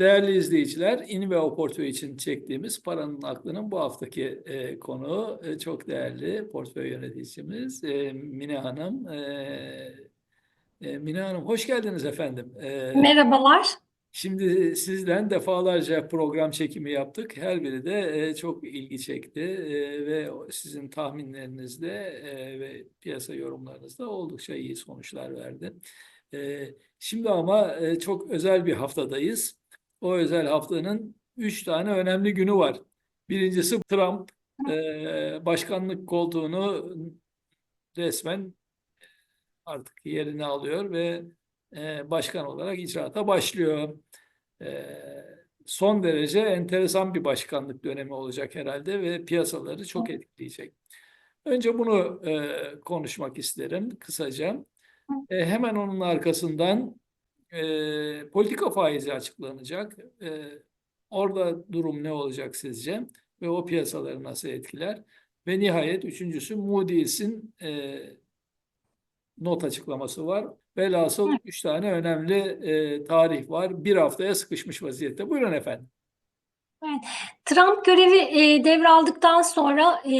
Değerli izleyiciler, İni ve Oporto için çektiğimiz Paranın Aklının bu haftaki e, konuğu e, çok değerli portföy yöneticimiz e, Mine Hanım. E, e, Mine Hanım hoş geldiniz efendim. E, Merhabalar. Şimdi sizden defalarca program çekimi yaptık. Her biri de e, çok ilgi çekti E, ve sizin tahminlerinizde e, ve piyasa yorumlarınızda oldukça iyi sonuçlar verdi. E, Şimdi ama e, çok özel bir haftadayız. O özel haftanın üç tane önemli günü var. Birincisi Trump e, başkanlık koltuğunu resmen artık yerini alıyor ve e, başkan olarak icraata başlıyor. E, son derece enteresan bir başkanlık dönemi olacak herhalde ve piyasaları çok etkileyecek. Önce bunu e, konuşmak isterim kısaca. E, hemen onun arkasından e, politika faizi açıklanacak. E, orada durum ne olacak sizce? Ve o piyasaları nasıl etkiler? Ve nihayet üçüncüsü Moody's'in e, not açıklaması var. Velhasıl üç tane önemli e, tarih var. Bir haftaya sıkışmış vaziyette. Buyurun efendim. Trump görevi e, devraldıktan sonra e,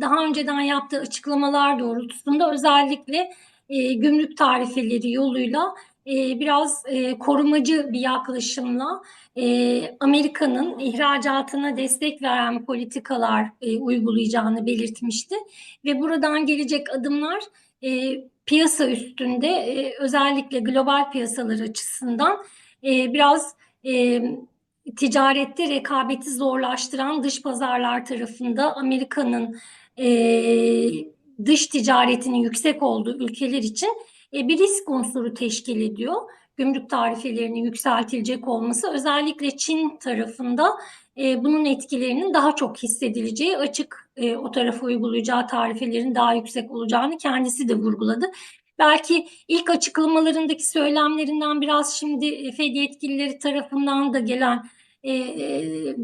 daha önceden yaptığı açıklamalar doğrultusunda özellikle e, gümrük tarifeleri yoluyla e, biraz e, korumacı bir yaklaşımla e, Amerika'nın ihracatına destek veren politikalar e, uygulayacağını belirtmişti. Ve buradan gelecek adımlar piyasa üstünde özellikle global piyasalar açısından biraz ticarette rekabeti zorlaştıran dış pazarlar tarafında Amerika'nın dış ticaretinin yüksek olduğu ülkeler için e, bir risk unsuru teşkil ediyor. Gümrük tarifelerinin yükseltilecek olması özellikle Çin tarafında e, bunun etkilerinin daha çok hissedileceği açık e, o tarafa uygulayacağı tarifelerin daha yüksek olacağını kendisi de vurguladı. Belki ilk açıklamalarındaki söylemlerinden biraz şimdi Fed yetkilileri tarafından da gelen e, e,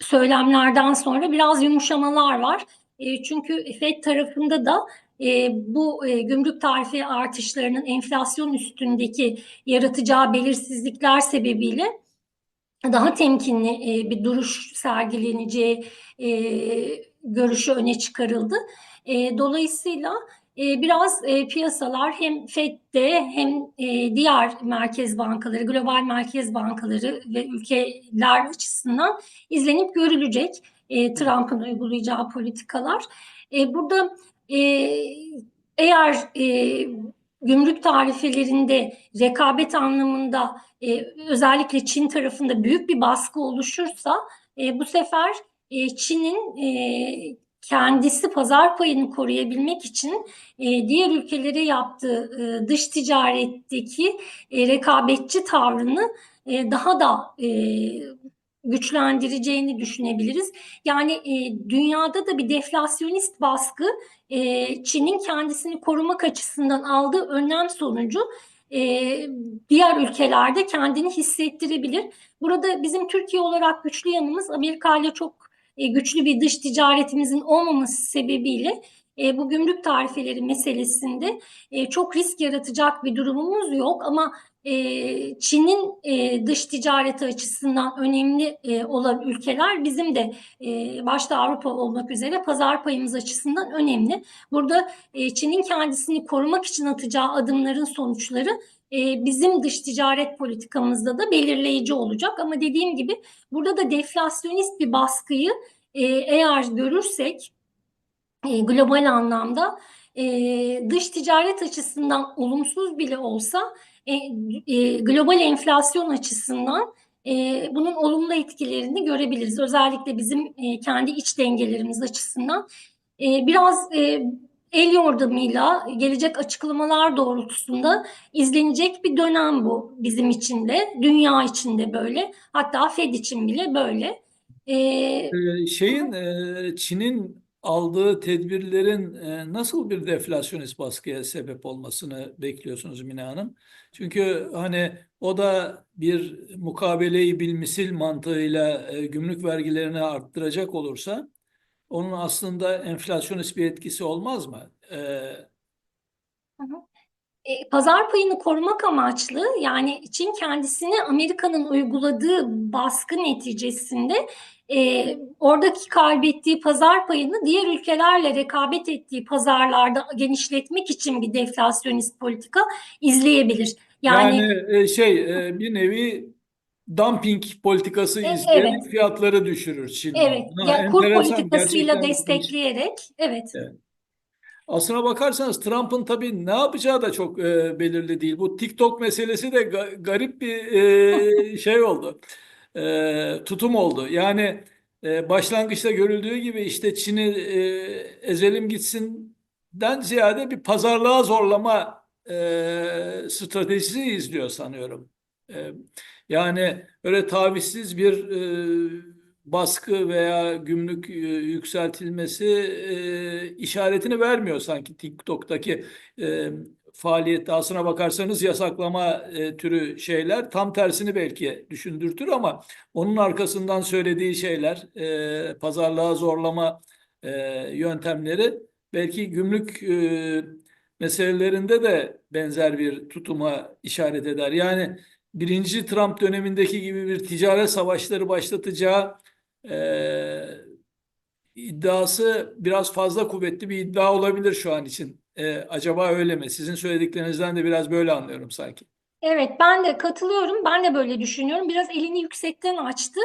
söylemlerden sonra biraz yumuşamalar var. E, çünkü Fed tarafında da e, bu e, gümrük tarifi artışlarının enflasyon üstündeki yaratacağı belirsizlikler sebebiyle daha temkinli e, bir duruş sergileneceği e, görüşü öne çıkarıldı. E, dolayısıyla e, biraz e, piyasalar hem FED'de hem e, diğer merkez bankaları, global merkez bankaları ve ülkeler açısından izlenip görülecek e, Trump'ın uygulayacağı politikalar. E, burada e, eğer e, gümrük tarifelerinde rekabet anlamında e, özellikle Çin tarafında büyük bir baskı oluşursa e, bu sefer e, Çin'in e, kendisi pazar payını koruyabilmek için e, diğer ülkelere yaptığı e, dış ticaretteki e, rekabetçi tavrını e, daha da e, güçlendireceğini düşünebiliriz. Yani e, dünyada da bir deflasyonist baskı e, Çin'in kendisini korumak açısından aldığı önlem sonucu e, diğer ülkelerde kendini hissettirebilir. Burada bizim Türkiye olarak güçlü yanımız Amerika ile çok e, güçlü bir dış ticaretimizin olmaması sebebiyle e, bu gümrük tarifeleri meselesinde e, çok risk yaratacak bir durumumuz yok ama e, Çin'in e, dış ticareti açısından önemli e, olan ülkeler bizim de e, başta Avrupa olmak üzere pazar payımız açısından önemli. Burada Çin'in kendisini korumak için atacağı adımların sonuçları bizim dış ticaret politikamızda da belirleyici olacak. Ama dediğim gibi burada da deflasyonist bir baskıyı eğer görürsek global anlamda dış ticaret açısından olumsuz bile olsa e, e, global enflasyon açısından e, bunun olumlu etkilerini görebiliriz. Özellikle bizim e, kendi iç dengelerimiz açısından e, biraz e, el yordamıyla gelecek açıklamalar doğrultusunda izlenecek bir dönem bu bizim için de, dünya için de böyle, hatta Fed için bile böyle. E, Ee, şeyin e, Çin'in aldığı tedbirlerin e, nasıl bir deflasyonist baskıya sebep olmasını bekliyorsunuz Mine Hanım? Çünkü hani o da bir mukabeleyi bilmisil mantığıyla e, gümrük vergilerini arttıracak olursa onun aslında enflasyonist bir etkisi olmaz mı? E, pazar payını korumak amaçlı yani Çin kendisine Amerika'nın uyguladığı baskı neticesinde e, oradaki kaybettiği pazar payını diğer ülkelerle rekabet ettiği pazarlarda genişletmek için bir deflasyonist politika izleyebilir. Yani, Yani e, şey e, bir nevi dumping politikası E, izleyerek evet. fiyatları düşürür Çin. evet, Ha, ya kur politikasıyla destekleyerek evet. Aslına bakarsanız Trump'ın tabii ne yapacağı da çok e, belirli değil. Bu TikTok meselesi de ga- garip bir e, şey oldu. E, tutum oldu. Yani e, başlangıçta görüldüğü gibi işte Çin'i e, ezelim gitsin'den ziyade bir pazarlığa zorlama e, stratejisi izliyor sanıyorum. E, yani öyle tavizsiz bir e, baskı veya gümrük e, yükseltilmesi e, işaretini vermiyor sanki TikTok'taki e, faaliyette. Aslına bakarsanız yasaklama e, türü şeyler tam tersini belki düşündürtür ama onun arkasından söylediği şeyler pazarlığa zorlama yöntemleri belki gümrük e, meselelerinde de benzer bir tutuma işaret eder. Yani birinci Trump dönemindeki gibi bir ticaret savaşları başlatacağı e, iddiası biraz fazla kuvvetli bir iddia olabilir şu an için. E, acaba öyle mi? Sizin söylediklerinizden de biraz böyle anlıyorum sanki. Evet, ben de katılıyorum. Ben de böyle düşünüyorum. Biraz elini yüksekten açtı.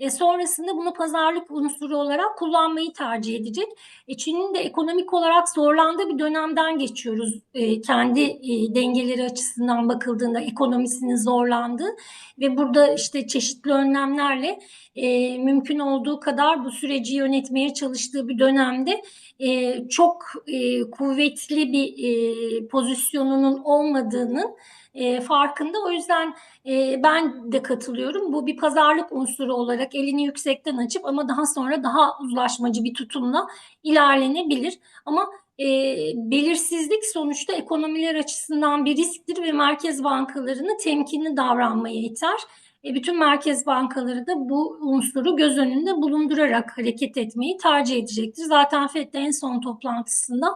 E, sonrasında bunu pazarlık unsuru olarak kullanmayı tercih edecek. E, Çin'in de ekonomik olarak zorlandığı bir dönemden geçiyoruz. E, kendi e, dengeleri açısından bakıldığında ekonomisinin zorlandığı ve burada işte çeşitli önlemlerle e, mümkün olduğu kadar bu süreci yönetmeye çalıştığı bir dönemde e, çok e, kuvvetli bir e, pozisyonunun olmadığının e, farkında. O yüzden e, ben de katılıyorum. Bu bir pazarlık unsuru olarak elini yüksekten açıp ama daha sonra daha uzlaşmacı bir tutumla ilerlenebilir. Ama e, belirsizlik sonuçta ekonomiler açısından bir risktir ve merkez bankalarını temkinli davranmaya iter. E, bütün merkez bankaları da bu unsuru göz önünde bulundurarak hareket etmeyi tercih edecektir. Zaten FED de en son toplantısında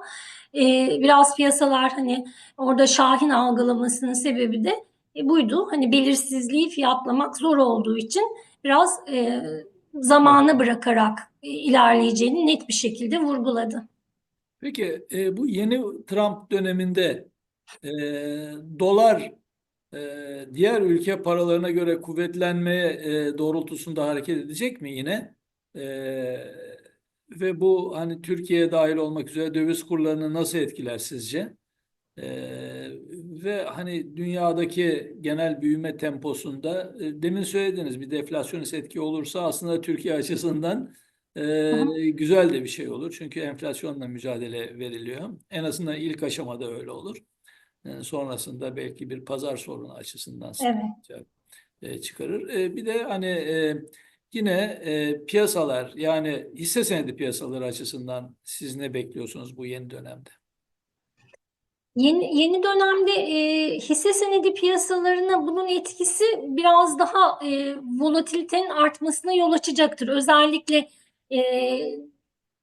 e, biraz piyasalar hani orada şahin algılamasının sebebi de e, buydu. Hani belirsizliği fiyatlamak zor olduğu için biraz e, zamanı bırakarak e, ilerleyeceğini net bir şekilde vurguladı. Peki e, bu yeni Trump döneminde e, dolar e, diğer ülke paralarına göre kuvvetlenmeye e, doğrultusunda hareket edecek mi yine? E, ve bu hani Türkiye'ye dahil olmak üzere döviz kurlarını nasıl etkiler sizce? E, ve hani dünyadaki genel büyüme temposunda e, demin söylediğiniz bir deflasyonist etki olursa aslında Türkiye açısından e, güzel de bir şey olur. Çünkü enflasyonla mücadele veriliyor. En azından ilk aşamada öyle olur. Sonrasında belki bir pazar sorunu açısından Evet. e, çıkarır. E, bir de hani e, yine e, piyasalar yani hisse senedi piyasaları açısından siz ne bekliyorsunuz bu yeni dönemde? Yeni, yeni dönemde e, hisse senedi piyasalarına bunun etkisi biraz daha e, volatilitenin artmasına yol açacaktır. Özellikle e,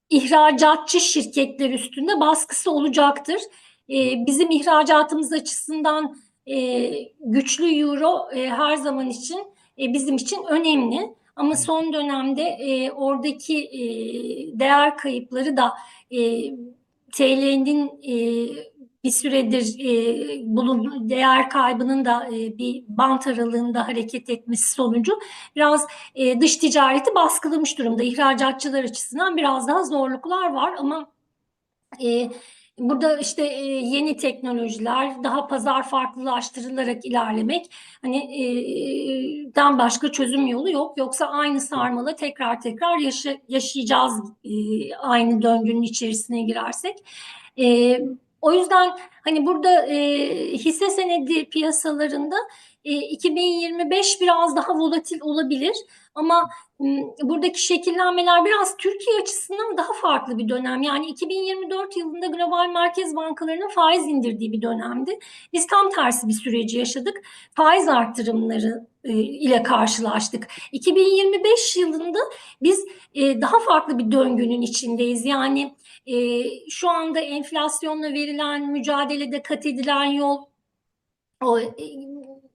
ihracatçı şirketler üstünde baskısı olacaktır. E, bizim ihracatımız açısından e, güçlü euro e, her zaman için e, bizim için önemli. Ama son dönemde e, oradaki e, değer kayıpları da e, TL'nin e, bir süredir e, bulunduğu değer kaybının da e, bir bant aralığında hareket etmesi sonucu biraz e, dış ticareti baskılamış durumda. İhracatçılar açısından biraz daha zorluklar var ama e, burada işte e, yeni teknolojiler, daha pazar farklılaştırılarak ilerlemek hani e, den başka çözüm yolu yok. Yoksa aynı sarmala tekrar tekrar yaşa, yaşayacağız e, aynı döngünün içerisine girersek. O yüzden hani burada hisse senedi piyasalarında e, 2025 biraz daha volatil olabilir ama buradaki şekillenmeler biraz Türkiye açısından daha farklı bir dönem. Yani 2024 yılında global merkez bankalarının faiz indirdiği bir dönemdi. Biz tam tersi bir süreci yaşadık. Faiz artırımları e, ile karşılaştık. 2025 yılında biz e, daha farklı bir döngünün içindeyiz. Yani e, şu anda enflasyonla verilen mücadelede kat edilen yol o,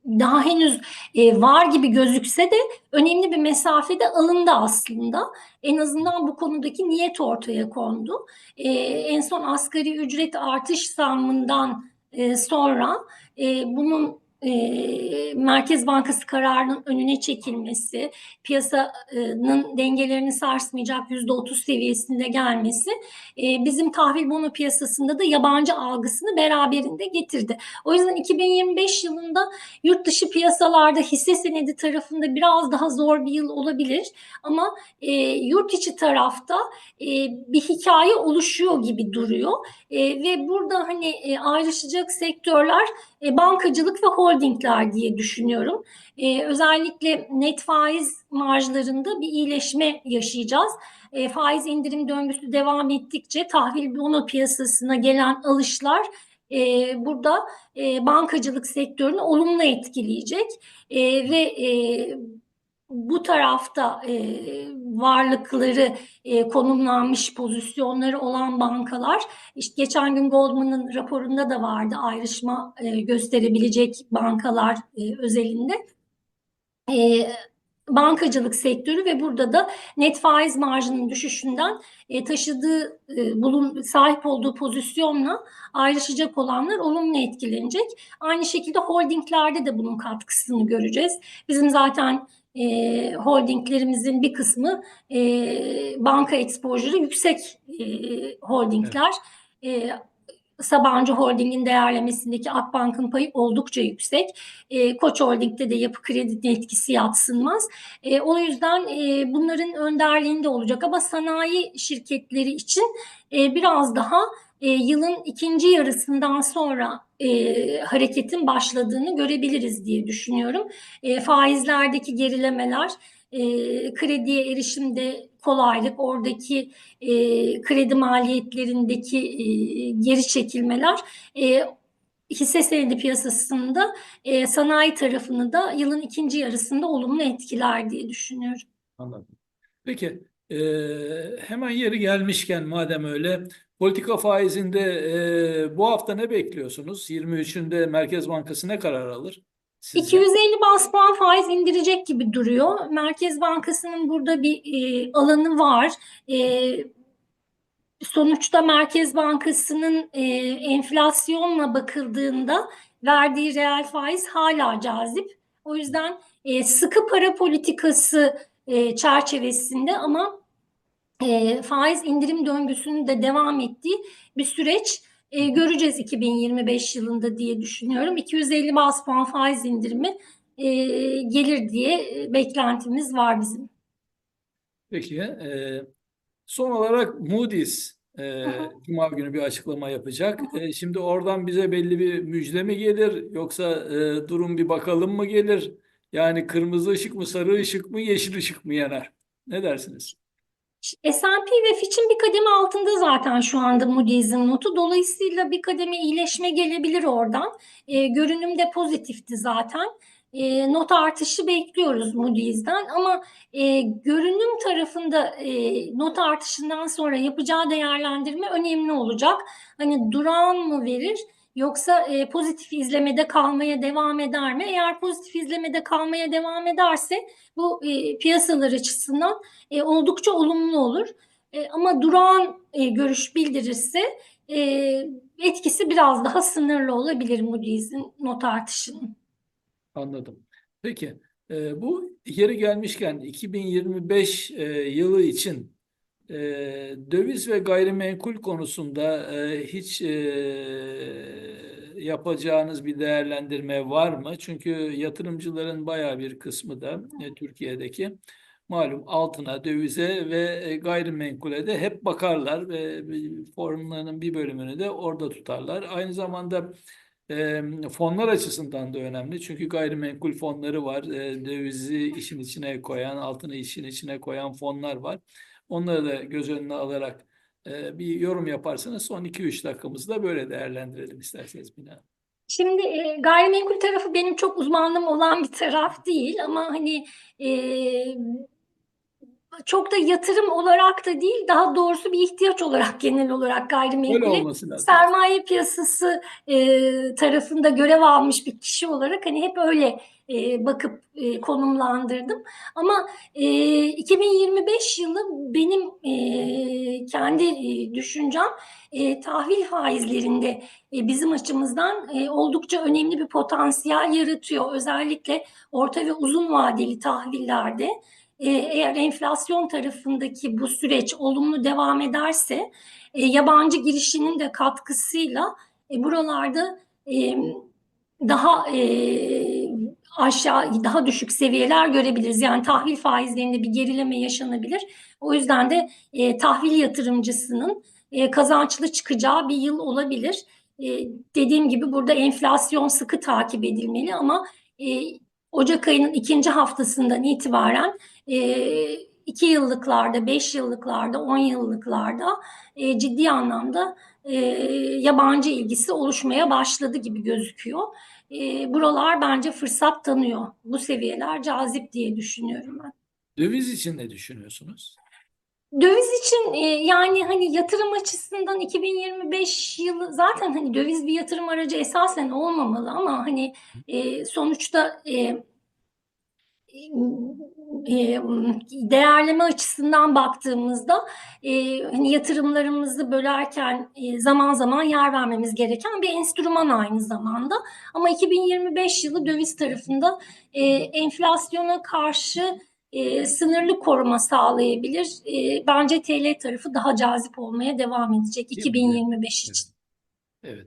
daha henüz e, var gibi gözükse de önemli bir mesafede alındı aslında. En azından bu konudaki niyet ortaya kondu. E, en son asgari ücret artış zammından e, sonra e, bunun e, Merkez Bankası kararının önüne çekilmesi, piyasanın dengelerini sarsmayacak %30 seviyesinde gelmesi e, bizim tahvil bono piyasasında da yabancı algısını beraberinde getirdi. O yüzden 2025 yılında yurt dışı piyasalarda hisse senedi tarafında biraz daha zor bir yıl olabilir ama e, yurt içi tarafta e, bir hikaye oluşuyor gibi duruyor E, ve burada hani e, ayrışacak sektörler e, bankacılık ve holdingler diye düşünüyorum. E, özellikle net faiz marjlarında bir iyileşme yaşayacağız. E, faiz indirim döngüsü devam ettikçe tahvil bono piyasasına gelen alışlar e, burada e, bankacılık sektörünü olumlu etkileyecek e, ve e, bu tarafta e, varlıkları e, konumlanmış pozisyonları olan bankalar işte geçen gün Goldman'ın raporunda da vardı ayrışma e, gösterebilecek bankalar e, özelinde. E, bankacılık sektörü ve burada da net faiz marjının düşüşünden e, taşıdığı e, bulun sahip olduğu pozisyonla ayrışacak olanlar olumlu etkilenecek. Aynı şekilde holdinglerde de bunun katkısını göreceğiz. Bizim zaten e, holdinglerimizin bir kısmı e, banka exposure'ı yüksek e, holdingler. E, Sabancı Holding'in değerlemesindeki Akbank'ın payı oldukça yüksek. E, Koç Holding'de de yapı kredinin etkisi yatsınmaz. E, o yüzden e, bunların önderliğinde olacak ama sanayi şirketleri için e, biraz daha e, yılın ikinci yarısından sonra e, hareketin başladığını görebiliriz diye düşünüyorum. E, faizlerdeki gerilemeler, e, krediye erişimde kolaylık, oradaki e, kredi maliyetlerindeki e, geri çekilmeler e, hisse senedi piyasasında e, sanayi tarafını da yılın ikinci yarısında olumlu etkiler diye düşünüyorum. Anladım. Peki e, hemen yeri gelmişken madem öyle politika faizinde e, bu hafta ne bekliyorsunuz? 23'ünde Merkez Bankası ne karar alır? Sizce? 250 bas puan faiz indirecek gibi duruyor. Merkez Bankası'nın burada bir e, alanı var. E, sonuçta Merkez Bankası'nın e, enflasyonla bakıldığında verdiği reel faiz hala cazip. O yüzden e, sıkı para politikası e, çerçevesinde ama e, faiz indirim döngüsünün de devam ettiği bir süreç e, göreceğiz 2025 yılında diye düşünüyorum. 250 bas puan faiz indirimi e, gelir diye e, beklentimiz var bizim. Peki e, son olarak Moody's e. Cuma günü bir açıklama yapacak. E, şimdi oradan bize belli bir müjde mi gelir yoksa e, durum bir bakalım mı gelir? Yani kırmızı ışık mı, sarı ışık mı, yeşil ışık mı yanar? Ne dersiniz? S&P ve Fitch'in bir kademe altında zaten şu anda Moody's'in notu. Dolayısıyla bir kademe iyileşme gelebilir oradan. E, görünüm de pozitifti zaten. E, not artışı bekliyoruz Moody's'den ama e, görünüm tarafında e, not artışından sonra yapacağı değerlendirme önemli olacak. Hani duran mı verir yoksa e, pozitif izlemede kalmaya devam eder mi? Eğer pozitif izlemede kalmaya devam ederse bu e, piyasalar açısından e, oldukça olumlu olur. E, ama durağan e, görüş bildirirse e, etkisi biraz daha sınırlı olabilir Moody's'in not artışının. Anladım. Peki e, bu yeri gelmişken 2025 e, yılı için e, döviz ve gayrimenkul konusunda e, hiç e, yapacağınız bir değerlendirme var mı? Çünkü yatırımcıların baya bir kısmı da e, Türkiye'deki malum altına, dövize ve e, gayrimenkule de hep bakarlar ve formlarının bir bölümünü de orada tutarlar. Aynı zamanda e, fonlar açısından da önemli. Çünkü gayrimenkul fonları var. E, dövizi işin içine koyan, altını işin içine koyan fonlar var. Onları da göz önüne alarak e, bir yorum yaparsanız son 2-3 dakikamızda böyle değerlendirelim isterseniz Mina. Şimdi e, gayrimenkul tarafı benim çok uzmanlığım olan bir taraf değil ama hani e, çok da yatırım olarak da değil daha doğrusu bir ihtiyaç olarak genel olarak lazım. sermaye piyasası e, tarafında görev almış bir kişi olarak hani hep öyle e, bakıp e, konumlandırdım. Ama e, 2025 yılı benim e, kendi e, düşüncem e, tahvil faizlerinde e, bizim açımızdan e, oldukça önemli bir potansiyel yaratıyor. Özellikle orta ve uzun vadeli tahvillerde e, eğer enflasyon tarafındaki bu süreç olumlu devam ederse e, yabancı girişinin de katkısıyla e, buralarda e, daha e, aşağı daha düşük seviyeler görebiliriz. Yani tahvil faizlerinde bir gerileme yaşanabilir. O yüzden de e, tahvil yatırımcısının e, kazançlı çıkacağı bir yıl olabilir. E, dediğim gibi burada enflasyon sıkı takip edilmeli ama e, Ocak ayının ikinci haftasından itibaren e, iki yıllıklarda, beş yıllıklarda, on yıllıklarda e, ciddi anlamda e, yabancı ilgisi oluşmaya başladı gibi gözüküyor. E, buralar bence fırsat tanıyor. Bu seviyeler cazip diye düşünüyorum ben. Döviz için ne düşünüyorsunuz? Döviz için e, yani hani yatırım açısından 2025 yılı zaten hani döviz bir yatırım aracı esasen olmamalı ama hani e, sonuçta e, değerleme açısından baktığımızda e, hani yatırımlarımızı bölerken e, zaman zaman yer vermemiz gereken bir enstrüman aynı zamanda. Ama 2025 yılı döviz tarafında e, enflasyona karşı e, sınırlı koruma sağlayabilir. E, bence TL tarafı daha cazip olmaya devam edecek Değil mi? 2025 için. Evet.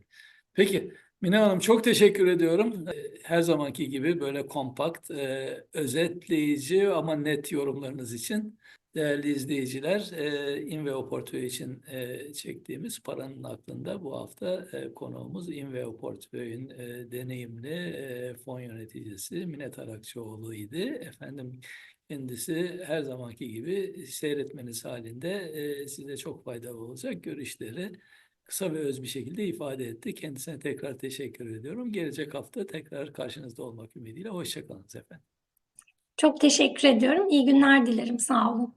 Peki Mina Hanım çok teşekkür ediyorum. Ee, Her zamanki gibi böyle kompakt, e, özetleyici ama net yorumlarınız için değerli izleyiciler, e, Inveo Portföy için e, çektiğimiz paranın aklında bu hafta e, konuğumuz Inveo Portföy'ün e, deneyimli e, fon yöneticisi Mine Tarakçıoğlu idi. Efendim kendisi her zamanki gibi seyretmeniz halinde size çok faydalı olacak görüşleri kısa ve öz bir şekilde ifade etti. Kendisine tekrar teşekkür ediyorum. Gelecek hafta tekrar karşınızda olmak ümidiyle. Hoşçakalın efendim. Çok teşekkür ediyorum. İyi günler dilerim. Sağ olun.